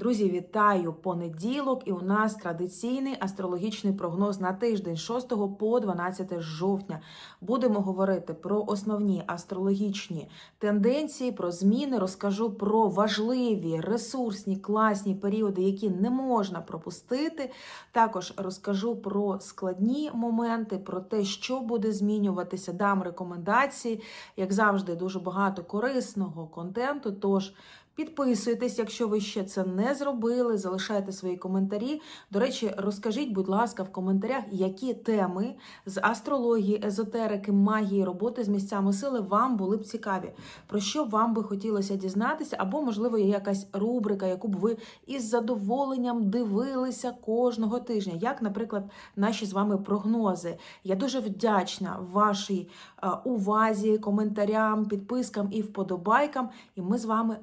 Друзі, вітаю понеділок, і у нас традиційний астрологічний прогноз на тиждень 6 по 12 жовтня. Будемо говорити про основні астрологічні тенденції, про зміни. Розкажу про важливі ресурсні класні періоди, які не можна пропустити. Також розкажу про складні моменти, про те, що буде змінюватися. Дам рекомендації, як завжди, дуже багато корисного контенту. Тож Підписуйтесь, якщо ви ще це не зробили, залишайте свої коментарі. До речі, розкажіть, будь ласка, в коментарях, які теми з астрології, езотерики, магії, роботи з місцями сили вам були б цікаві, про що вам би хотілося дізнатися, або, можливо, є якась рубрика, яку б ви із задоволенням дивилися кожного тижня, як, наприклад, наші з вами прогнози. Я дуже вдячна вашій е, увазі, коментарям, підпискам і вподобайкам. І ми з вами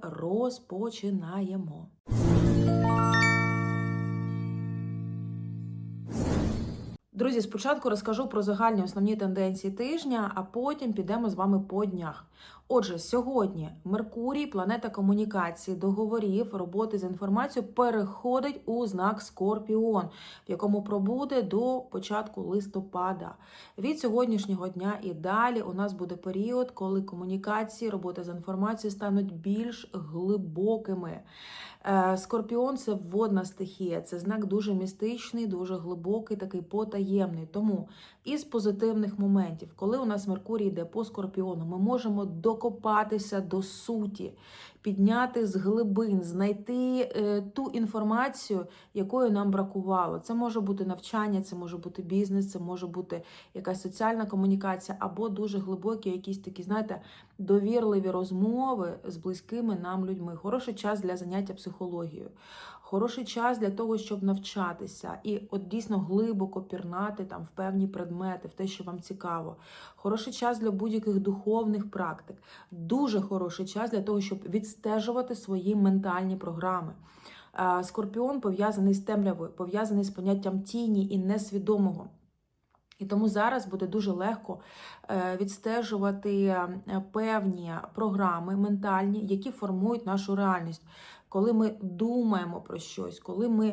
розпочинаємо. Друзі, спочатку розкажу про загальні основні тенденції тижня, а потім підемо з вами по днях. Отже, сьогодні Меркурій, планета комунікації, договорів, роботи з інформацією, переходить у знак Скорпіон, в якому пробуде до початку листопада. Від сьогоднішнього дня і далі у нас буде період, коли комунікації, роботи з інформацією стануть більш глибокими. Е, Скорпіон це водна стихія, це знак дуже містичний, дуже глибокий, такий потаємний. Тому із позитивних моментів, коли у нас Меркурій йде по скорпіону, ми можемо докопатися до суті, підняти з глибин, знайти е, ту інформацію, якої нам бракувало. Це може бути навчання, це може бути бізнес, це може бути якась соціальна комунікація, або дуже глибокі, якісь такі, знаєте, довірливі розмови з близькими нам людьми. Хороший час для заняття психологією. Хороший час для того, щоб навчатися і от дійсно глибоко пірнати там в певні предмети, в те, що вам цікаво. Хороший час для будь-яких духовних практик. Дуже хороший час для того, щоб відстежувати свої ментальні програми. Е, Скорпіон пов'язаний з темрявою, пов'язаний з поняттям тіні і несвідомого. І тому зараз буде дуже легко е, відстежувати е, певні програми ментальні, які формують нашу реальність. Коли ми думаємо про щось, коли ми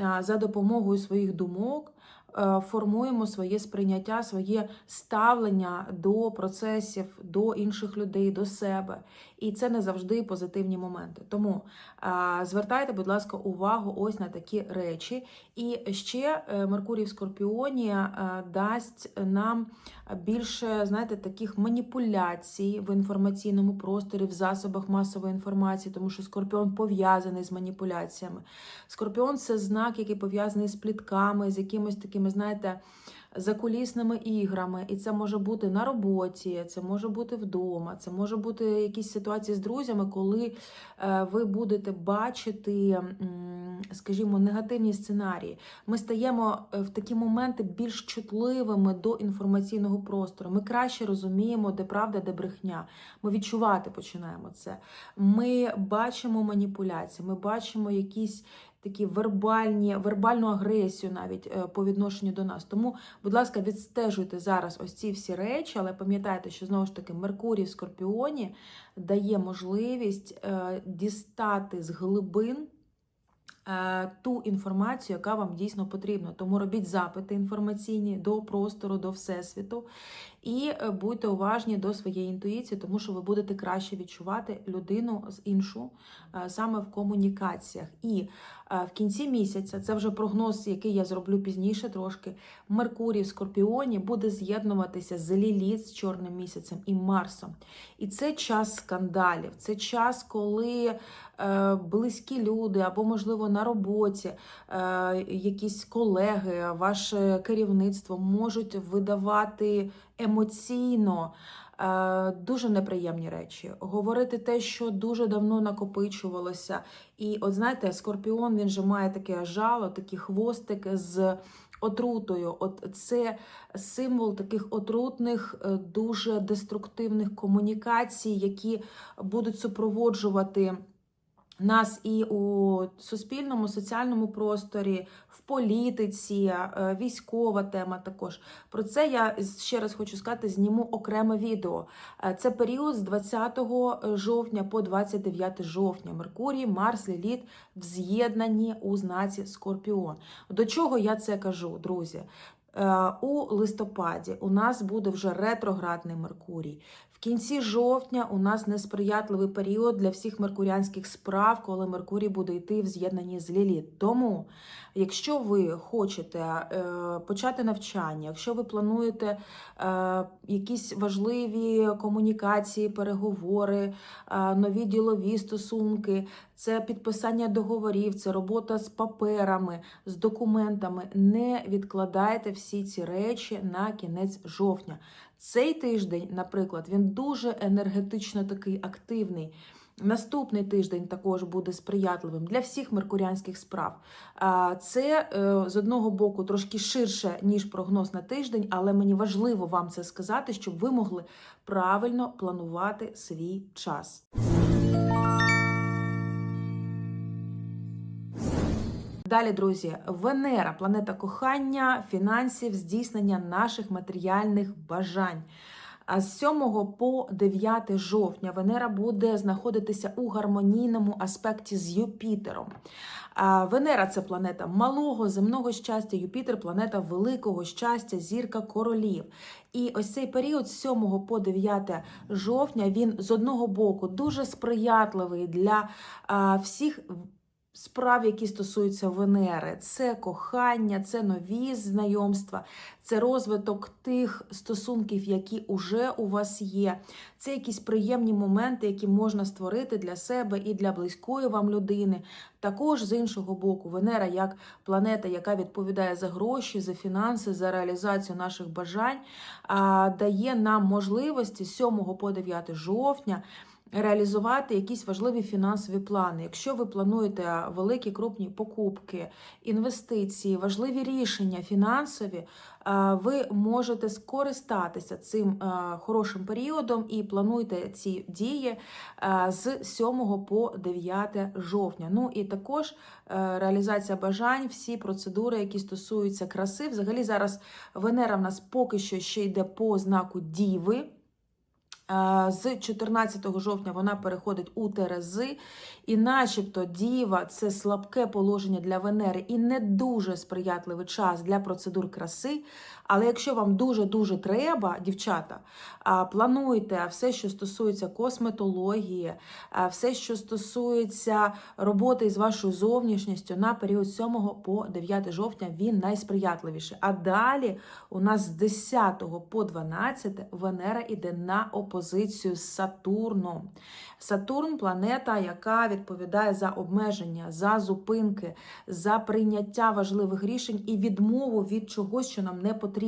е, за допомогою своїх думок формуємо своє сприйняття, своє ставлення до процесів, до інших людей, до себе. І це не завжди позитивні моменти. Тому звертайте, будь ласка, увагу ось на такі речі. І ще е, Меркурій в Скорпіоні е, дасть нам більше, знаєте, таких маніпуляцій в інформаційному просторі, в засобах масової інформації, тому що Скорпіон пов'язаний з маніпуляціями. Скорпіон це знак, який пов'язаний з плітками, з якимось такими, знаєте, закулісними іграми, і це може бути на роботі, це може бути вдома, це може бути якісь ситуації з друзями, коли е, ви будете бачити, скажімо, негативні сценарії. Ми стаємо е, в такі моменти більш чутливими до інформаційного простору. Ми краще розуміємо, де правда, де брехня. Ми відчувати починаємо це. Ми бачимо маніпуляції, ми бачимо якісь такі вербальні, вербальну агресію навіть е, по відношенню до нас. Тому, будь ласка, відстежуйте зараз ось ці всі речі, але пам'ятайте, що знову ж таки Меркурій в Скорпіоні дає можливість е, дістати з глибин. Е, ту інформацію, яка вам дійсно потрібна. Тому робіть запити інформаційні до простору, до всесвіту. І е, будьте уважні до своєї інтуїції, тому що ви будете краще відчувати людину з іншу е, саме в комунікаціях. І в кінці місяця це вже прогноз, який я зроблю пізніше трошки. Меркурій в Скорпіоні буде з'єднуватися з Ліліт з чорним місяцем і Марсом. І це час скандалів, це час, коли близькі люди або, можливо, на роботі, е, якісь колеги, ваше керівництво можуть видавати емоційно. Е, дуже неприємні речі, говорити те, що дуже давно накопичувалося. І, от знаєте, скорпіон він же має таке жало, такі хвостики з отрутою. От це символ таких отрутних, е, дуже деструктивних комунікацій, які будуть супроводжувати нас і у суспільному, соціальному просторі, в політиці, е, військова тема також. Про це я ще раз хочу сказати: зніму окреме відео. Е, Це період з 20 жовтня по 29 жовтня. Меркурій, Марс, Ліліт в з'єднанні у знаці Скорпіон. До чого я це кажу, друзі? Е, У листопаді у нас буде вже ретроградний Меркурій. Кінці жовтня у нас несприятливий період для всіх меркуріанських справ, коли Меркурій буде йти в з'єднанні з Ліліт. Тому, якщо ви хочете е, почати навчання, якщо ви плануєте е, якісь важливі комунікації, переговори, е, нові ділові стосунки, це підписання договорів, це робота з паперами, з документами, не відкладайте всі ці речі на кінець жовтня. Цей тиждень, наприклад, він дуже енергетично такий активний. Наступний тиждень також буде сприятливим для всіх меркуріанських справ. Це е, з одного боку трошки ширше, ніж прогноз на тиждень, але мені важливо вам це сказати, щоб ви могли правильно планувати свій час. Далі, друзі, Венера, планета кохання, фінансів, здійснення наших матеріальних бажань. А з 7 по 9 жовтня Венера буде знаходитися у гармонійному аспекті з Юпітером. Венера це планета малого земного щастя, Юпітер планета великого щастя, зірка королів. І ось цей період з 7 по 9 жовтня він з одного боку дуже сприятливий для всіх справ, які стосуються Венери. Це кохання, це нові знайомства, це розвиток тих стосунків, які вже у вас є. Це якісь приємні моменти, які можна створити для себе і для близької вам людини. Також з іншого боку, Венера як планета, яка відповідає за гроші, за фінанси, за реалізацію наших бажань, дає нам можливості 7 по 9 жовтня реалізувати якісь важливі фінансові плани. Якщо ви плануєте великі крупні покупки, інвестиції, важливі рішення фінансові, ви можете скористатися цим хорошим періодом і плануйте ці дії з 7 по 9 жовтня. Ну і також реалізація бажань, всі процедури, які стосуються краси. Взагалі зараз Венера в нас поки що ще йде по знаку Діви. З 14 жовтня вона переходить у Терези, і, начебто, діва це слабке положення для Венери і не дуже сприятливий час для процедур краси. Але якщо вам дуже-дуже треба, дівчата, плануйте все, що стосується косметології, все, що стосується роботи з вашою зовнішністю на період 7 по 9 жовтня, він найсприятливіший. А далі у нас з 10 по 12 Венера йде на опозицію з Сатурном. Сатурн планета, яка відповідає за обмеження, за зупинки, за прийняття важливих рішень і відмову від чогось, що нам не потрібно.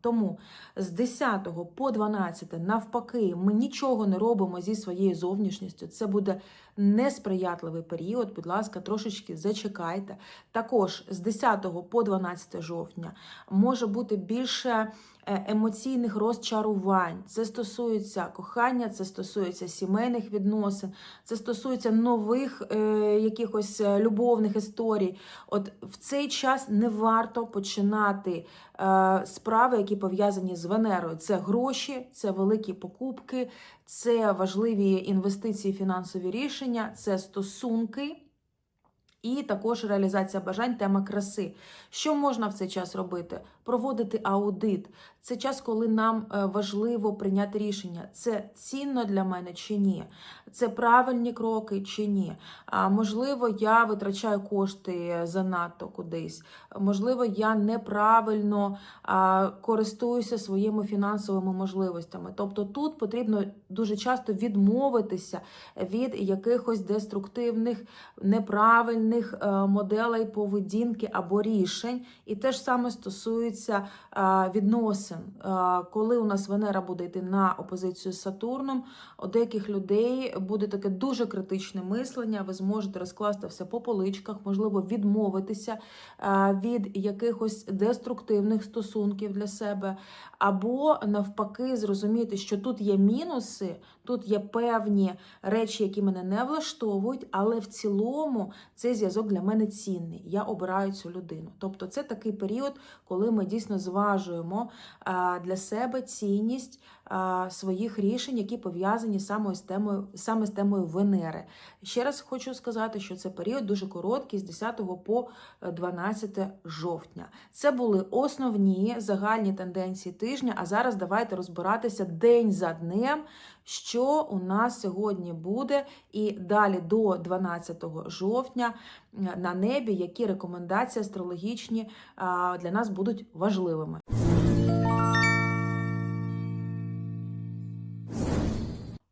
Тому з 10 по 12, навпаки, ми нічого не робимо зі своєю зовнішністю. Це буде несприятливий період. Будь ласка, трошечки зачекайте. Також з 10 по 12 жовтня може бути більше. Е, емоційних розчарувань. Це стосується кохання, це стосується сімейних відносин, це стосується нових е, якихось е, любовних історій. От в цей час не варто починати е, справи, які пов'язані з Венерою. Це гроші, це великі покупки, це важливі інвестиції, фінансові рішення, це стосунки. І також реалізація бажань, тема краси. Що можна в цей час робити? Проводити аудит. Це час, коли нам е, важливо прийняти рішення. Це цінно для мене чи ні? Це правильні кроки чи ні? А можливо, я витрачаю кошти занадто кудись. Можливо, я неправильно користуюся своїми фінансовими можливостями. Тобто тут потрібно дуже часто відмовитися від якихось деструктивних, неправильних е, моделей поведінки або рішень. І те ж саме стосується відносин. Е, Коли у нас Венера буде йти на опозицію з Сатурном, у деяких людей буде таке дуже критичне мислення. Ви зможете розкласти все по поличках, можливо, відмовитися е, від якихось деструктивних стосунків для себе, або навпаки, зрозуміти, що тут є мінуси, тут є певні речі, які мене не влаштовують, але в цілому цей зв'язок для мене цінний. Я обираю цю людину. Тобто, це такий період, коли ми дійсно зважуємо для себе цінність своїх рішень, які пов'язані саме з темою, саме з темою Венери. Ще раз хочу сказати, що це період дуже короткий, з 10 по 12 жовтня. Це були основні загальні тенденції тижня. А зараз давайте розбиратися день за днем, що у нас сьогодні буде, і далі до 12 жовтня на небі, які рекомендації астрологічні для нас будуть важливими.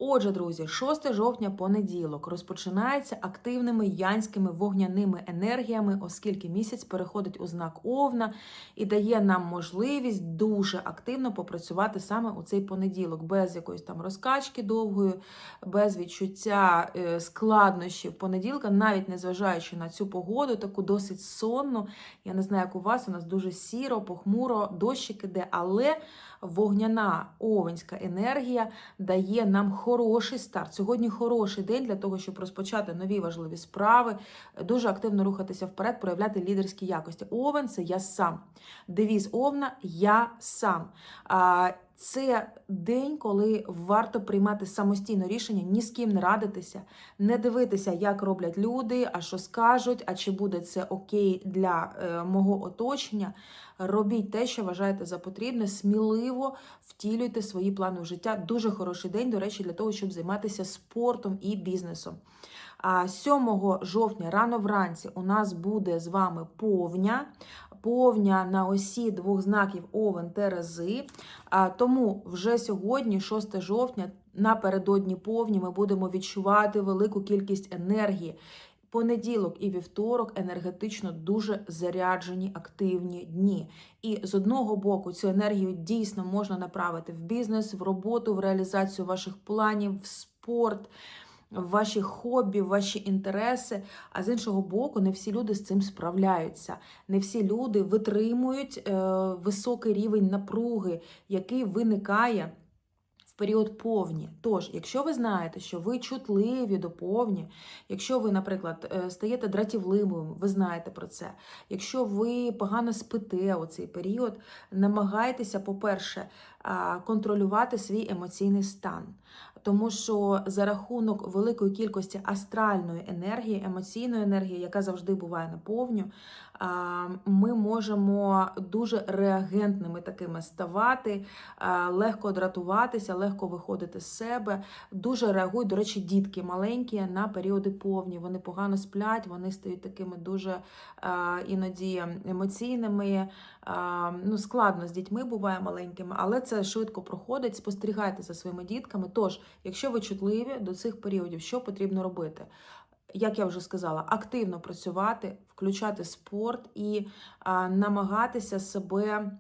Отже, друзі, 6 жовтня понеділок розпочинається активними янськими вогняними енергіями, оскільки місяць переходить у знак Овна і дає нам можливість дуже активно попрацювати саме у цей понеділок, без якоїсь там розкачки довгої, без відчуття е, складнощів понеділка, навіть незважаючи на цю погоду, таку досить сонну. Я не знаю, як у вас, у нас дуже сіро, похмуро, дощик іде, але вогняна овенська енергія дає нам хороший старт. Сьогодні хороший день для того, щоб розпочати нові важливі справи, дуже активно рухатися вперед, проявляти лідерські якості. Овен це я сам. Девіз Овна я сам. Це день, коли варто приймати самостійно рішення, ні з ким не радитися, не дивитися, як роблять люди, а що скажуть, а чи буде це окей для е, мого оточення. Робіть те, що вважаєте за потрібне, сміливо втілюйте свої плани в життя. Дуже хороший день, до речі, для того, щоб займатися спортом і бізнесом. А 7 жовтня, рано вранці, у нас буде з вами повня. Повня на осі двох знаків Овен Терези. Тому вже сьогодні, 6 жовтня, напередодні повні, ми будемо відчувати велику кількість енергії. Понеділок і вівторок енергетично дуже заряджені активні дні. І з одного боку цю енергію дійсно можна направити в бізнес, в роботу, в реалізацію ваших планів, в спорт, ваші хобі, в ваші інтереси. А з іншого боку, не всі люди з цим справляються. Не всі люди витримують е, високий рівень напруги, який виникає період повні. Тож, якщо ви знаєте, що ви чутливі до повні, якщо ви, наприклад, е, стаєте дратівливим, ви знаєте про це. Якщо ви погано спите у цей період, намагайтеся, по-перше, контролювати свій емоційний стан. Тому що за рахунок великої кількості астральної енергії, емоційної енергії, яка завжди буває на повню, ми можемо дуже реагентними такими ставати, легко дратуватися, легко виходити з себе. Дуже реагують, до речі, дітки маленькі на періоди повні. Вони погано сплять, вони стають такими дуже іноді емоційними. Ну, Складно з дітьми буває маленькими, але це швидко проходить. Спостерігайте за своїми дітками. Тож, якщо ви чутливі до цих періодів, що потрібно робити? Як я вже сказала, активно працювати, включати спорт і а, намагатися себе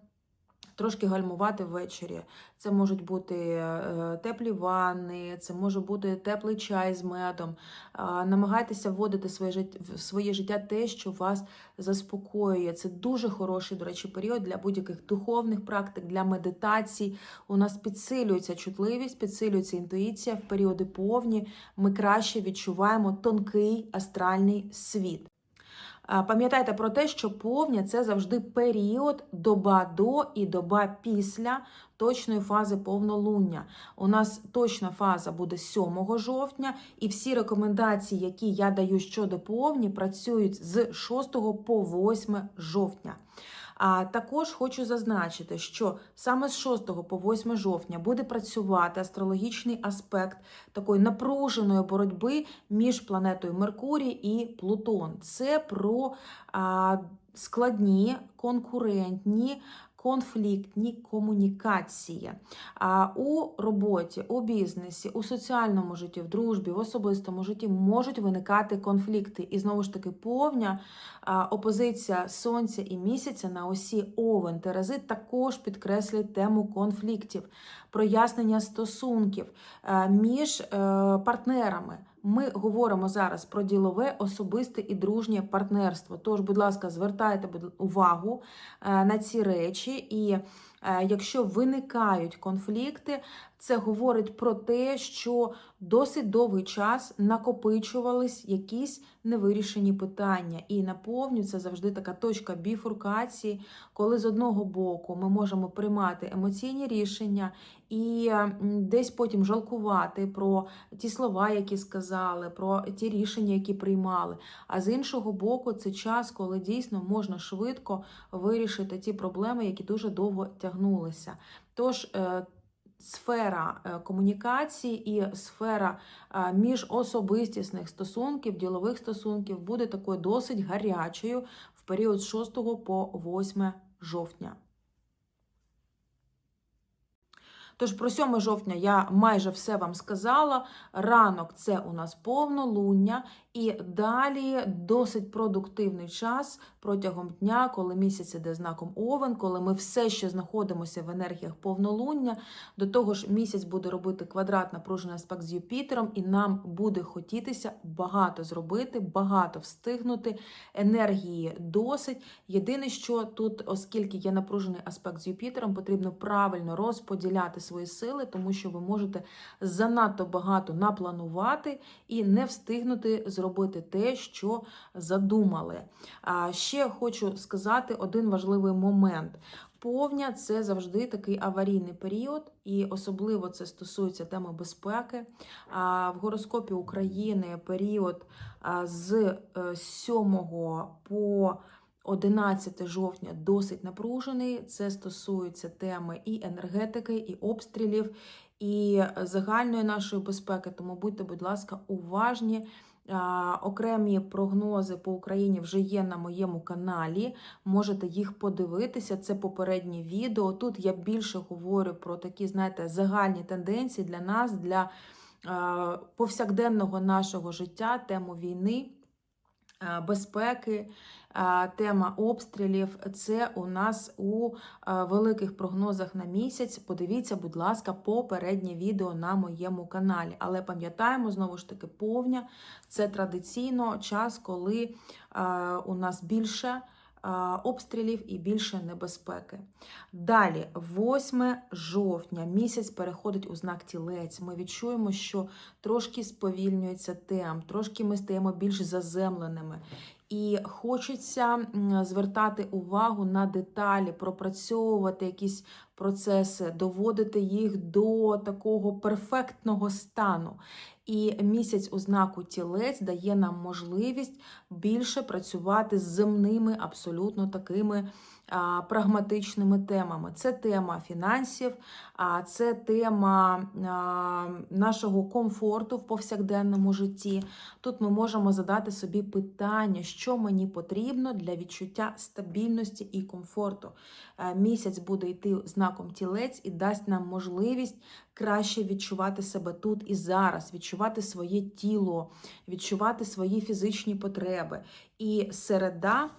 трошки гальмувати ввечері. Це можуть бути е, теплі ванни, це може бути теплий чай з медом. Намагайтеся вводити в своє життя те, що вас заспокоює. Це дуже хороший, до речі, період для будь-яких духовних практик, для медитацій. У нас підсилюється чутливість, підсилюється інтуїція в періоди повні. Ми краще відчуваємо тонкий астральний світ. Пам'ятайте про те, що повня це завжди період доба до і доба після точної фази повнолуння. У нас точна фаза буде 7 жовтня, і всі рекомендації, які я даю щодо повні, працюють з 6 по 8 жовтня. А також хочу зазначити, що саме з 6 по 8 жовтня буде працювати астрологічний аспект такої напруженої боротьби між планетою Меркурій і Плутон. Це про складні, конкурентні конфліктні комунікації. А у роботі, у бізнесі, у соціальному житті, в дружбі, в особистому житті можуть виникати конфлікти. І знову ж таки, повня опозиція сонця і місяця на осі Овен Терези також підкреслюють тему конфліктів, прояснення стосунків між е, партнерами. Ми говоримо зараз про ділове, особисте і дружнє партнерство. Тож, будь ласка, звертайте увагу е, на ці речі, і е, якщо виникають конфлікти, це говорить про те, що досить довгий час накопичувались якісь невирішені питання. І наповню це завжди така точка біфуркації, коли з одного боку ми можемо приймати емоційні рішення і десь потім жалкувати про ті слова, які сказали, про ті рішення, які приймали. А з іншого боку, це час, коли дійсно можна швидко вирішити ті проблеми, які дуже довго тягнулися. Тож е, сфера е, комунікації і сфера е, міжособистісних стосунків, ділових стосунків буде такою досить гарячою в період з 6 по 8 жовтня. Тож про 7 жовтня я майже все вам сказала. Ранок це у нас повнолуння, і далі досить продуктивний час протягом дня, коли місяць іде знаком Овен, коли ми все ще знаходимося в енергіях повнолуння. До того ж, місяць буде робити квадрат напружений аспект з Юпітером, і нам буде хотітися багато зробити, багато встигнути. Енергії досить. Єдине, що тут, оскільки є напружений аспект з Юпітером, потрібно правильно розподіляти свої сили, тому що ви можете занадто багато напланувати і не встигнути зробити те, що задумали. Ще хочу сказати один важливий момент. Повня це завжди такий аварійний період, і особливо це стосується теми безпеки. В гороскопі України період з е, 7 по 11 жовтня досить напружений. Це стосується теми і енергетики, і обстрілів, і загальної нашої безпеки. Тому будьте, будь ласка, уважні. Окремі прогнози по Україні вже є на моєму каналі. Можете їх подивитися. Це попереднє відео. Тут я більше говорю про такі, знаєте, загальні тенденції для нас, для повсякденного нашого життя, тему війни. Безпеки, тема обстрілів це у нас у великих прогнозах на місяць. Подивіться, будь ласка, попереднє відео на моєму каналі. Але пам'ятаємо знову ж таки, повня це традиційно час, коли у нас більше обстрілів і більше небезпеки. Далі, 8 жовтня, місяць переходить у знак тілець. Ми відчуємо, що трошки сповільнюється темп, трошки ми стаємо більш заземленими. І хочеться звертати увагу на деталі, пропрацьовувати якісь процеси, доводити їх до такого перфектного стану. І місяць у знаку тілець дає нам можливість більше працювати з земними, абсолютно такими прагматичними темами. Це тема фінансів, це тема нашого комфорту в повсякденному житті. Тут ми можемо задати собі питання, що мені потрібно для відчуття стабільності і комфорту. Е, Місяць буде йти знаком тілець і дасть нам можливість краще відчувати себе тут і зараз, відчувати своє тіло, відчувати свої фізичні потреби. І середа.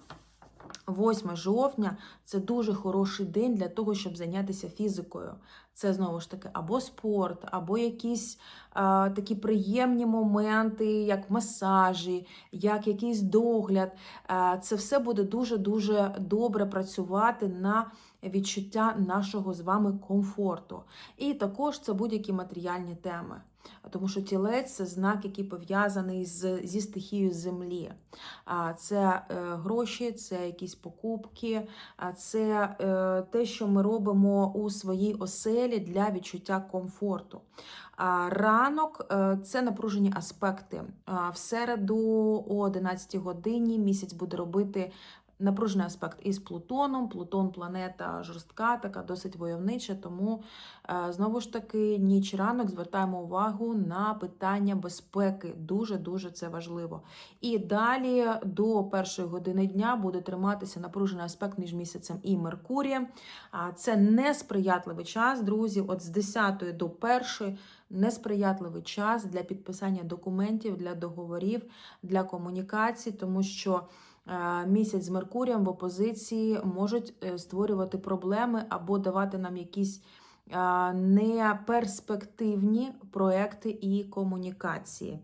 8 жовтня це дуже хороший день для того, щоб зайнятися фізикою. Це знову ж таки або спорт, або якісь а, такі приємні моменти, як масажі, як якийсь догляд. А, це все буде дуже-дуже добре працювати на відчуття нашого з вами комфорту. І також це будь-які матеріальні теми. Тому що тілець це знак, який пов'язаний з, зі стихією землі. Це е, гроші, це якісь покупки, це е, те, що ми робимо у своїй оселі для відчуття комфорту. Ранок е, це напружені аспекти. В середу о 11 годині місяць буде робити напружений аспект із Плутоном. Плутон планета жорстка, така досить войовнича. Тому е, знову ж таки ніч ранок звертаємо увагу на питання безпеки. Дуже дуже це важливо. І далі до першої години дня буде триматися напружений аспект між місяцем і Меркурієм. А це несприятливий час, друзі. От з 10 до 1 несприятливий час для підписання документів, для договорів, для комунікацій, тому що місяць з Меркурієм в опозиції можуть е, створювати проблеми або давати нам якісь е, неперспективні проекти і комунікації.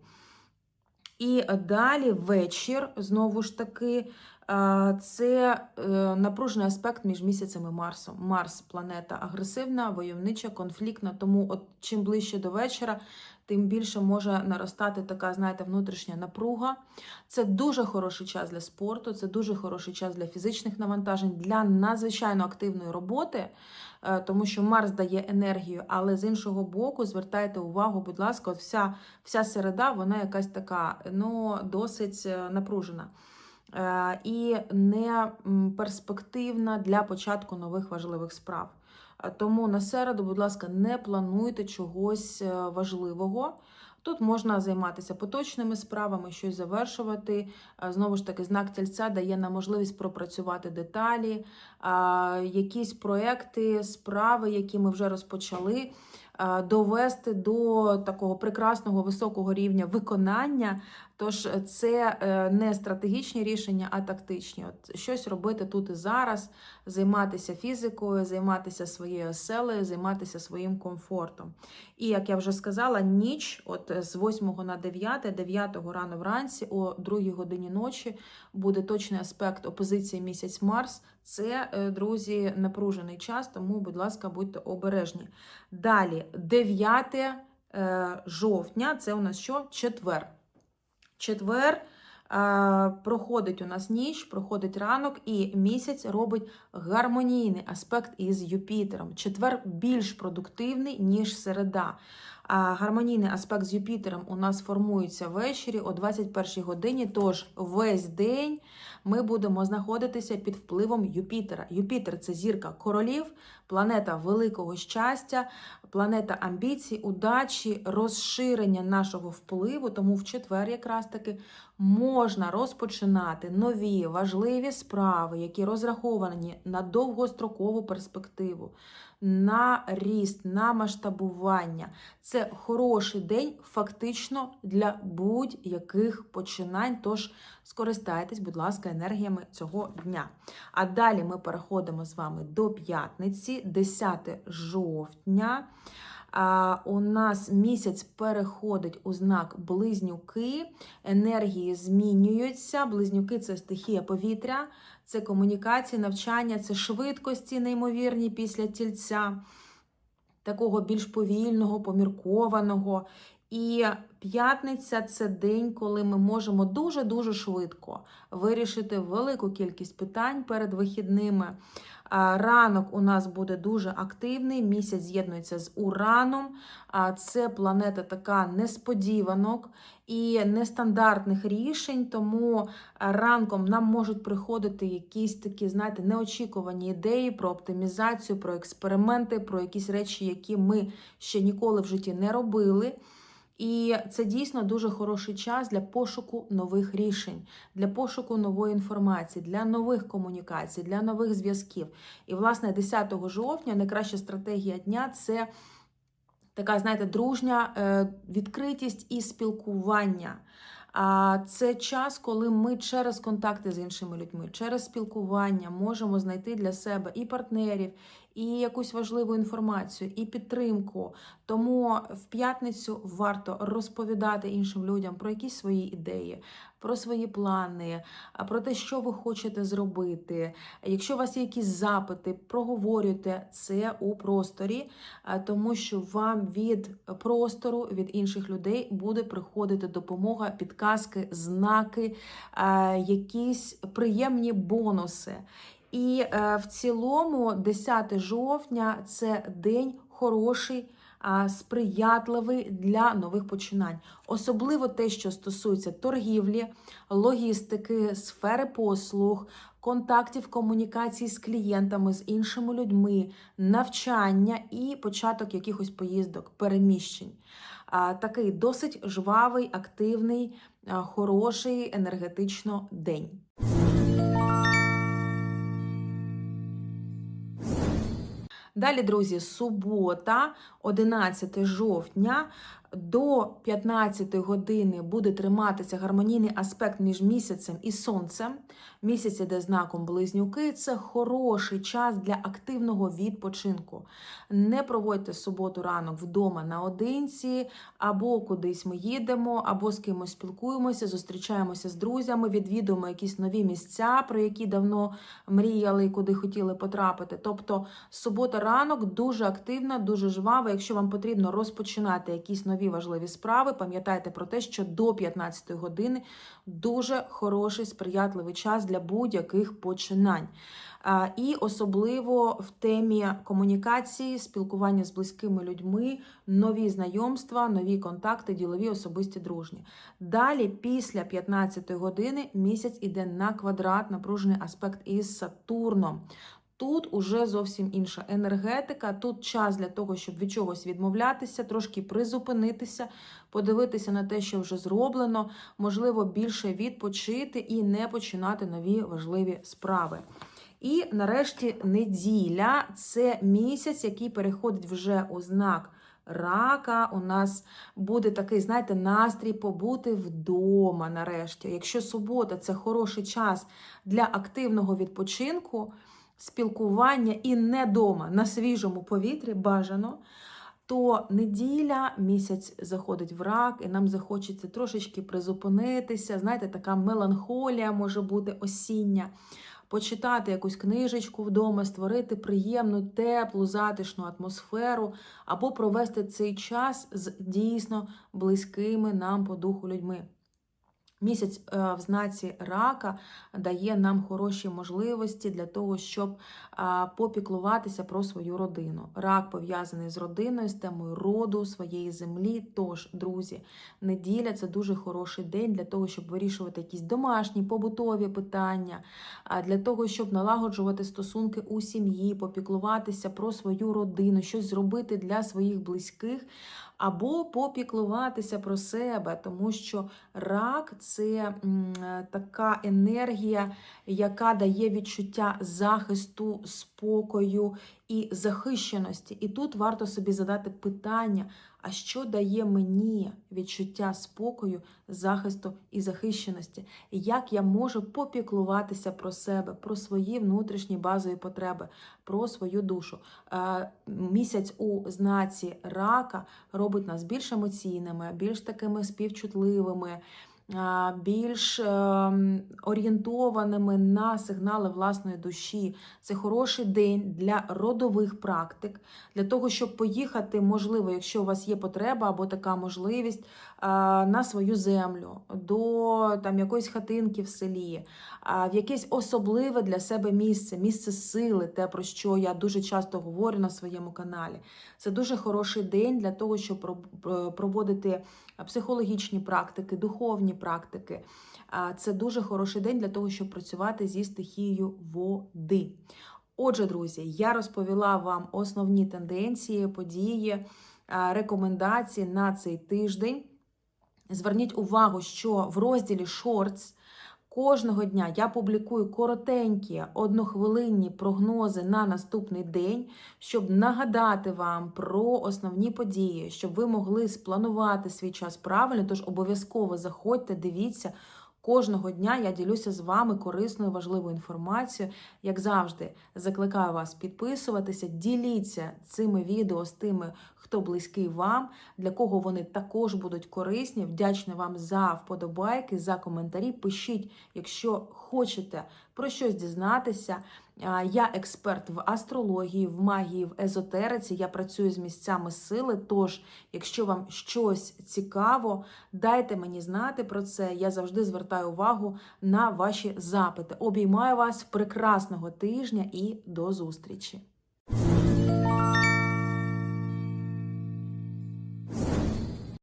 І далі вечір, знову ж таки, е, це е, напружений аспект між місяцем і Марсом. Марс планета агресивна, войовнича, конфліктна. Тому, от чим ближче до вечора, тим більше може наростати така, знаєте, внутрішня напруга. Це дуже хороший час для спорту, це дуже хороший час для фізичних навантажень, для надзвичайно активної роботи, е, тому що Марс дає енергію, але з іншого боку, звертайте увагу, будь ласка, от вся, вся середа, вона якась така, ну, досить е, напружена. Е, І не перспективна для початку нових важливих справ. Е, Тому на середу, будь ласка, не плануйте чогось е, важливого. Тут можна займатися поточними справами, щось завершувати. Е, Знову ж таки, знак тільця дає нам можливість пропрацювати деталі, якісь проекти, справи, які ми вже розпочали, довести до такого прекрасного високого рівня виконання. Тож це е, не стратегічні рішення, а тактичні. От щось робити тут і зараз, займатися фізикою, займатися своєю оселею, займатися своїм комфортом. І як я вже сказала, ніч, от з 8 на 9, 9 рано вранці, о 2 годині ночі буде точний аспект опозиції місяць Марс. Це, е, друзі, напружений час, тому, будь ласка, будьте обережні. Далі, 9 е, жовтня, це у нас що? Четвер. Четвер е, проходить у нас ніч, проходить ранок, і місяць робить гармонійний аспект із Юпітером. Четвер більш продуктивний, ніж середа. Гармонійний аспект з Юпітером у нас формується ввечері о 21 годині. Тож весь день ми будемо знаходитися під впливом Юпітера. Юпітер це зірка королів, планета великого щастя, планета амбіцій, удачі, розширення нашого впливу. Тому в четвер, якраз таки, можна розпочинати нові важливі справи, які розраховані на довгострокову перспективу, на ріст, на масштабування. Це хороший день фактично для будь-яких починань. Тож скористайтесь, будь ласка, енергіями цього дня. А далі ми переходимо з вами до п'ятниці, 10 жовтня. У нас місяць переходить у знак близнюки, енергії змінюються. Близнюки це стихія повітря, це комунікації, навчання, це швидкості неймовірні після тільця, такого більш повільного, поміркованого. І п'ятниця це день, коли ми можемо дуже-дуже швидко вирішити велику кількість питань перед вихідними. Ранок у нас буде дуже активний, місяць з'єднується з Ураном. А Це планета така несподіванок і нестандартних рішень, тому ранком нам можуть приходити якісь такі, знаєте, неочікувані ідеї про оптимізацію, про експерименти, про якісь речі, які ми ще ніколи в житті не робили. І це дійсно дуже хороший час для пошуку нових рішень, для пошуку нової інформації, для нових комунікацій, для нових зв'язків. І, власне, 10 жовтня найкраща стратегія дня це така, знаєте, дружня е, відкритість і спілкування. А це час, коли ми через контакти з іншими людьми, через спілкування можемо знайти для себе і партнерів, і якусь важливу інформацію, і підтримку. Тому в п'ятницю варто розповідати іншим людям про якісь свої ідеї, про свої плани, про те, що ви хочете зробити. Якщо у вас є якісь запити, проговорюйте це у просторі, тому що вам від простору, від інших людей буде приходити допомога, підказки, знаки, якісь приємні бонуси. І е, в цілому, 10 жовтня це день хороший сприятливий для нових починань. Особливо те, що стосується торгівлі, логістики, сфери послуг, контактів, комунікацій з клієнтами, з іншими людьми, навчання і початок якихось поїздок, переміщень. Такий досить жвавий, активний, хороший енергетично день. Далі, друзі, субота, 11 жовтня до 15 години буде триматися гармонійний аспект між місяцем і сонцем. Місяць іде знаком близнюки. Це хороший час для активного відпочинку. Не проводьте суботу ранок вдома наодинці, або кудись ми їдемо, або з кимось спілкуємося, зустрічаємося з друзями, відвідуємо якісь нові місця, про які давно мріяли і куди хотіли потрапити. Тобто субота ранок дуже активна, дуже жвава. Якщо вам потрібно розпочинати якісь нові важливі справи, пам'ятайте про те, що до 15 години дуже хороший сприятливий час для будь-яких починань. І особливо в темі комунікації, спілкування з близькими людьми, нові знайомства, нові контакти, ділові, особисті, дружні. Далі, після 15 години, місяць іде на квадрат, напружений аспект із Сатурном. Тут уже зовсім інша енергетика. Тут час для того, щоб від чогось відмовлятися, трошки призупинитися, подивитися на те, що вже зроблено, можливо, більше відпочити і не починати нові важливі справи. І нарешті неділя це місяць, який переходить вже у знак. Рака у нас буде такий, знаєте, настрій побути вдома нарешті. Якщо субота це хороший час для активного відпочинку, спілкування і не дома на свіжому повітрі бажано, то неділя місяць заходить в рак, і нам захочеться трошечки призупинитися. Знаєте, така меланхолія може бути осіння. Почитати якусь книжечку вдома, створити приємну, теплу, затишну атмосферу, або провести цей час з дійсно близькими нам по духу людьми. Місяць е, в знаці рака дає нам хороші можливості для того, щоб попіклуватися про свою родину. Рак пов'язаний з родиною, з темою роду, своєї землі. Тож, друзі, неділя це дуже хороший день для того, щоб вирішувати якісь домашні, побутові питання, для того, щоб налагоджувати стосунки у сім'ї, попіклуватися про свою родину, щось зробити для своїх близьких або попіклуватися про себе, тому що рак це така енергія, яка дає відчуття захисту, спокою і захищеності. І тут варто собі задати питання: а що дає мені відчуття спокою, захисту і захищеності? Як я можу попіклуватися про себе, про свої внутрішні базові потреби, про свою душу? Е, місяць у знаці рака робить нас більш емоційними, більш такими співчутливими більш ем, орієнтованими на сигнали власної душі. Це хороший день для родових практик, для того, щоб поїхати, можливо, якщо у вас є потреба або така можливість, на свою землю, до там якоїсь хатинки в селі, в якесь особливе для себе місце, місце сили, те, про що я дуже часто говорю на своєму каналі. Це дуже хороший день для того, щоб проводити психологічні практики, духовні практики. Це дуже хороший день для того, щоб працювати зі стихією води. Отже, друзі, я розповіла вам основні тенденції, події, рекомендації на цей тиждень. Зверніть увагу, що в розділі Shorts кожного дня я публікую коротенькі однохвилинні прогнози на наступний день, щоб нагадати вам про основні події, щоб ви могли спланувати свій час правильно. Тож обов'язково заходьте, дивіться. Кожного дня я ділюся з вами корисною важливою інформацією. Як завжди, закликаю вас підписуватися, діліться цими відео з тими, хто близький вам, для кого вони також будуть корисні. Вдячна вам за вподобайки, за коментарі. Пишіть, якщо хочете про щось дізнатися. Я експерт в астрології, в магії, в езотериці. Я працюю з місцями сили. Тож, якщо вам щось цікаво, дайте мені знати про це. Я завжди звертаю увагу на ваші запити. Обіймаю вас прекрасного тижня і до зустрічі!